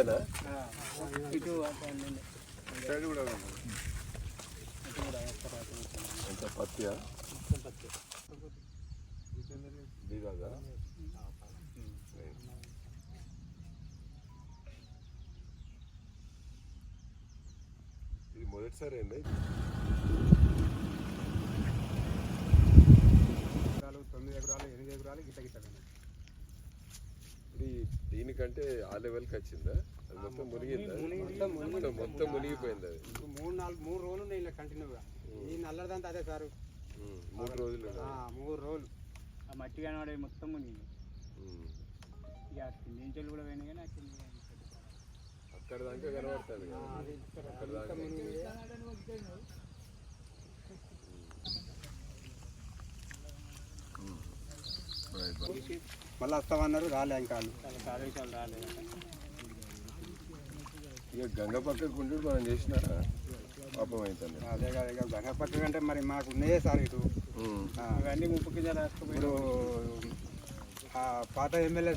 అంతేనా ఇటు సైడ్ కూడా ఎంత పత్తియా మొత్తం ఇది మొదటిసారి అండి ఎకరాలు తొమ్మిది ఎకరాలు ఎనిమిది ఎకరాలు గిట్ట గిట్ట పోయినాయి. ఇది దీనికంటే ఆ లెవెల్కి వచ్చిందా? అది మొత్తం మునిగిందా? మొత్తం. మొత్తం మునిగిపోయింది అది. మూడు నాలుగు మూడు రోజులు ఉన్నాయి ఇలా కంటిన్యూగా ఈ నల్లదంతా అదే సారు. మూడు రోజులు ఆ, మూడు రోజులు. ఆ మట్టి కనబడే మొత్తం మునిగింది. ఉమ్. ఇక కింది నుంచి కూడా పోయినాయి కానీ ఆ కింద అక్కడ దాకా కనబడుతుంది ఆ, కదా అక్కడ దాకా. మునిగింది. Right bye. మళ్ళీ వస్తామన్నారు రాలే ఇంకా వాళ్ళు. రాలేదు ఇక గంగ పక్కకు ఉండి మనం చేసిన పాపం అవుతుంది అదే కదా ఇక గంగపట్ట కంటే మరి మాకు ఉన్నాయే సార్ ఇటు. ఆ, ఇవన్నీ ముప్పుకి ఇప్పుడు ఆ పాత ఎమ్మెల్యే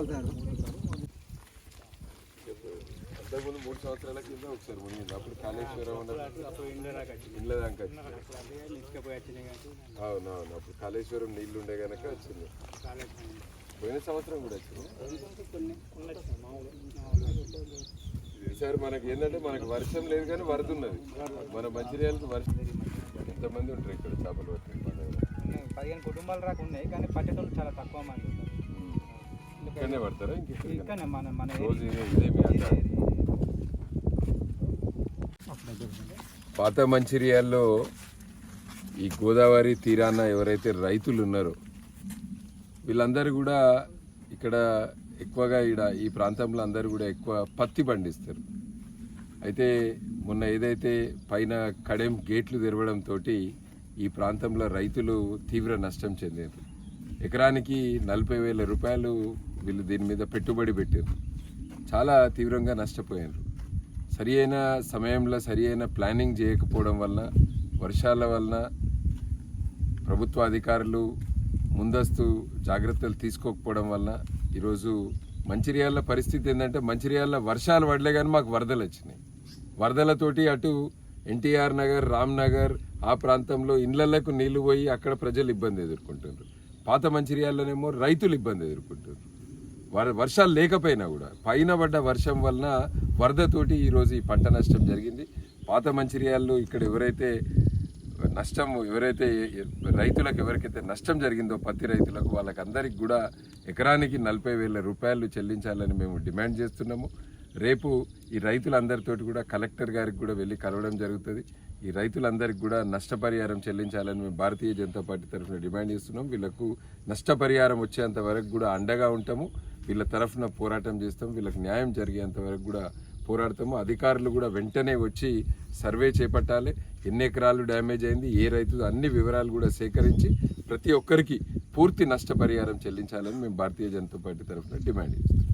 సాబ్ అంతకుముందు మూడు సంవత్సరాల కింద ఒకసారి మునిగింది అప్పుడు కాళేశ్వరం ఇండ్ల దాకా అవునవును. అప్పుడు కాళేశ్వరం నీళ్ళు ఉండే కనుక వచ్చింది. పోయిన సంవత్సరం కూడా వచ్చింది? ఈసారి మనకి ఏంటంటే మనకి వర్షం లేదు కానీ వరద ఉన్నది. మన మంచిర్యాలకు వర్షం ఎంతమంది ఉంటారు ఇక్కడ చేపలు పట్టే ఉన్నాయి. పదిహేను కుటుంబాలు రాక ఉన్నాయి కానీ పట్టేటోళ్ళు చాలా తక్కువ మంది ఉన్నారు ఇక్కడనే పడతారా? ఇంకెక్కడ ఇక్కడనే మన మన రోజు ఇదే ఇదే మీ అడ్డా. పాత మంచిర్యాల్లో ఈ గోదావరి తీరాన ఎవరైతే రైతులు ఉన్నారో వీళ్ళందరూ కూడా ఇక్కడ ఎక్కువగా ఈడ ఈ ప్రాంతంలో అందరూ కూడా ఎక్కువ పత్తి పండిస్తారు. అయితే మొన్న ఏదైతే పైన కడెం గేట్లు తెరవడంతో ఈ ప్రాంతంలో రైతులు తీవ్ర నష్టం చెందారు ఎకరానికి నలభై వేల రూపాయలు వీళ్ళు దీని మీద పెట్టుబడి పెట్టారు. చాలా తీవ్రంగా నష్టపోయారు సరి అయిన సమయంలో సరి అయిన ప్లానింగ్ చేయకపోవడం వలన వర్షాల వలన ప్రభుత్వ అధికారులు ముందస్తు జాగ్రత్తలు తీసుకోకపోవడం వలన ఈరోజు మంచిర్యాల పరిస్థితి ఏంటంటే మంచిర్యాల వర్షాలు పడలే కానీ మాకు వరదలు వచ్చినాయి. వరదలతోటి అటు ఎన్టీఆర్ నగర్ రామ్ నగర్ ఆ ప్రాంతంలో ఇండ్లలకు నీళ్ళు పోయి అక్కడ ప్రజలు ఇబ్బంది ఎదుర్కొంటున్నారు. పాత మంచిర్యాలలోనేమో రైతులు ఇబ్బంది ఎదుర్కొంటారు వర్షాలు లేకపోయినా కూడా పైన పడ్డ వర్షం వలన వరదతోటి ఈరోజు ఈ పంట నష్టం జరిగింది. పాత మంచిర్యాల్లో ఇక్కడ ఎవరైతే నష్టం ఎవరైతే రైతులకు ఎవరికైతే నష్టం జరిగిందో పత్తి రైతులకు వాళ్ళకందరికి కూడా ఎకరానికి నలభై వేల రూపాయలు చెల్లించాలని మేము డిమాండ్ చేస్తున్నాము. రేపు ఈ రైతులందరితోటి కూడా కలెక్టర్ గారికి కూడా వెళ్ళి కలవడం జరుగుతుంది. ఈ రైతులందరికీ కూడా నష్టపరిహారం చెల్లించాలని మేము భారతీయ జనతా పార్టీ తరఫున డిమాండ్ చేస్తున్నాం. వీళ్ళకు నష్టపరిహారం వచ్చేంత వరకు కూడా అండగా ఉంటాము. వీళ్ళ తరఫున పోరాటం చేస్తాం వీళ్ళకి న్యాయం జరిగేంత వరకు కూడా పోరాడతాము. అధికారులు కూడా వెంటనే వచ్చి సర్వే చేపట్టాలి. ఎన్ని ఎకరాలు డ్యామేజ్ అయింది ఏ రైతు అన్ని వివరాలు కూడా సేకరించి ప్రతి ఒక్కరికి పూర్తి నష్టపరిహారం చెల్లించాలని మేము భారతీయ జనతా పార్టీ తరఫున డిమాండ్ చేస్తాం